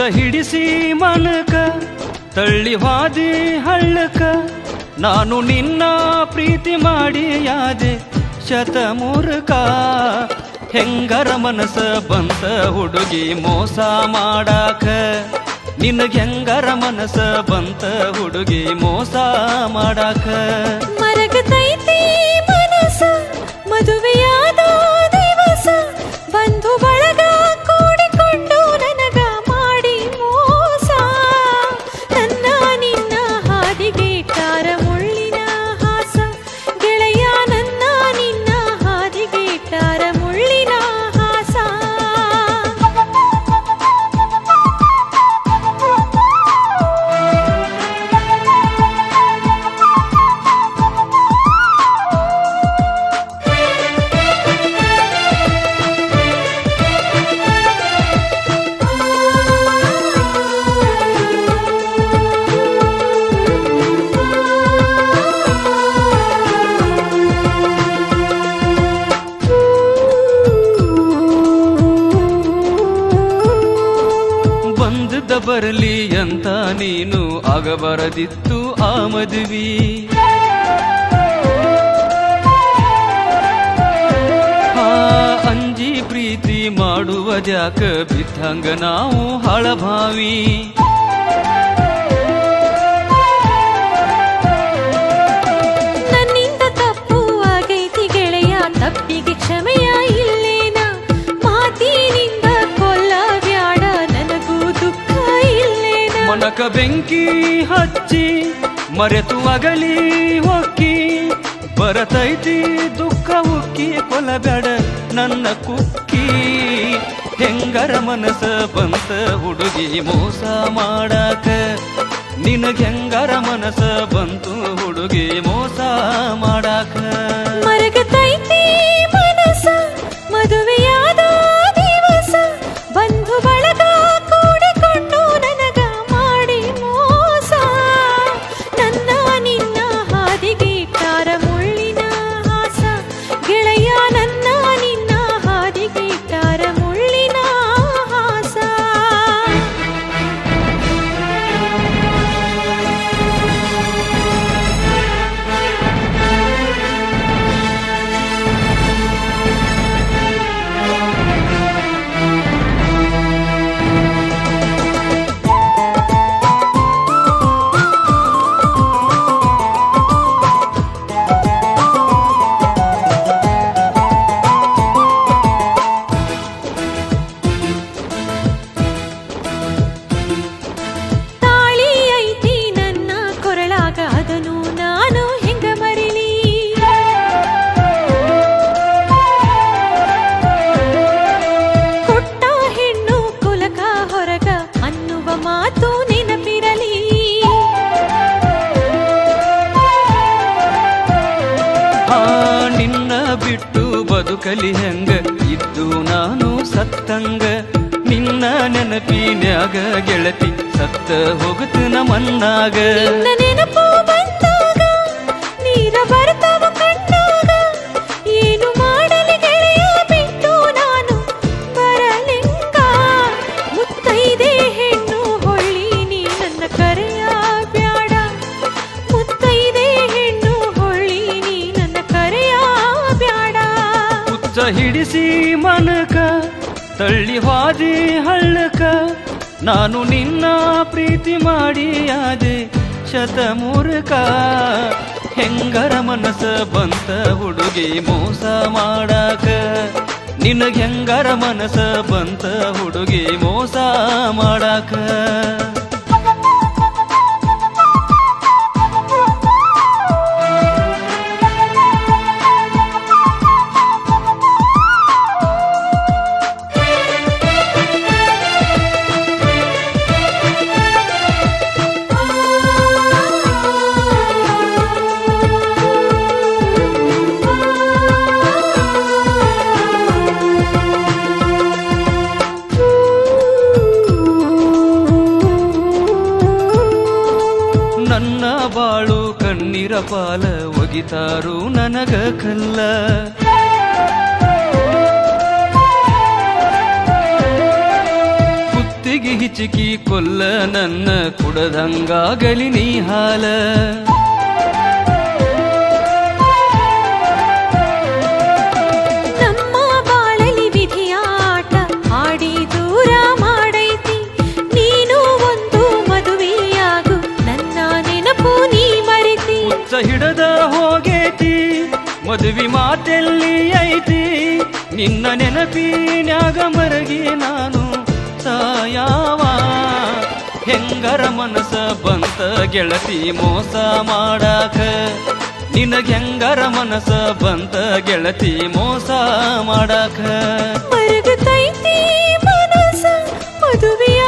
ಹಿಡಿಸಿ ಮನಕ, ತಳ್ಳಿ ಹಾದಿ ಹಳ್ಳಕ. ನಾನು ನಿನ್ನ ಪ್ರೀತಿ ಮಾಡಿ ಯಾದೆ ಶತಮೂರ್ಖ ಹೆಂಗರ ಮನಸ ಬಂತ ಹುಡುಗಿ ಮೋಸ ಮಾಡಾಕ. ನಿನಗೆ ಹೆಂಗರ ಮನಸ ಬಂತ ಹುಡುಗಿ ಮೋಸ ಮಾಡಾಕ. ಬಂದದ ಬರಲಿ ಅಂತ ನೀನು ಆಗಬಾರದಿತ್ತು ಆ ಮದುವೆ. ಅಂಜಿ ಪ್ರೀತಿ ಮಾಡುವ ಜಾಕ ಬಿದ್ದಂಗ ನಾವು ಹಳಭಾವಿ. ಬೆಂಕಿ ಹಚ್ಚಿ, ಮರೆತು ಅಗಲಿ ಹೊಕ್ಕಿ, ಬರತೈತಿ ದುಃಖ ಉಕ್ಕಿ ಕೊಲಬೇಡ ನನ್ನ ಕುಕ್ಕಿ. ಹೆಂಗರ ಮನಸ ಬಂತ ಹುಡುಗಿ ಮೋಸ ಮಾಡಾಕ? ನಿನಗೆ ಹೆಂಗರ ಮನಸ ಬಂತು ಹುಡುಗಿ ಮೋಸ ಮಾಡಾಕ? ಬದುಕಲಿ ಹೆಂಗ ಇದ್ದು ನಾನು ಸತ್ತಂಗ. ನಿನ್ನ ನೆನಪಿನ್ಯಾಗ ಗೆಳತಿ ಸತ್ತ ಹೋಗುತ್ತ ಮನ್ನಾಗ ನಿನ್ನ ನೆನಪು ಮನಕ, ತಳ್ಳಿ ಹಾದಿ ಹಳ್ಳಕ, ನಾನು ನಿನ್ನ ಪ್ರೀತಿ ಮಾಡಿ ಶತಮೂರಕ. ಹೆಂಗರ ಮನಸ ಬಂತ ಹುಡುಗಿ ಮೋಸ ಮಾಡಾಕ? ನಿನಗೆ ಹೆಂಗರ ಮನಸ ಬಂತ ಹುಡುಗಿ ಮೋಸ ಮಾಡಾಕ? ಕಣ್ಣೀರ ಪಾಲ ಒಗಿತಾರು ನನಗ ಕಲ್ಲ. ಕುತ್ತಿಗೆ ಹಿಚಿಕಿ ಕೊಲ್ಲ ನನ್ನ ಕುಡದಂಗಾಗಲಿ ನೀ ಹಾಲ. ಮದುವಿ ಮಾತೆಲ್ಲಿ ಐತಿ, ನಿನ್ನ ನೆನಪಿನ್ಯಾಗ ಮರಗಿ ನಾನು ಸಾಯಾವ. ಹೆಂಗರ ಮನಸ ಬಂತ ಗೆಳತಿ ಮೋಸ ಮಾಡಾಕ? ನಿನ್ನ ಹೆಂಗರ ಮನಸ ಬಂತ ಗೆಳತಿ ಮೋಸ ಮಾಡಾಕ? ಮದುವೆ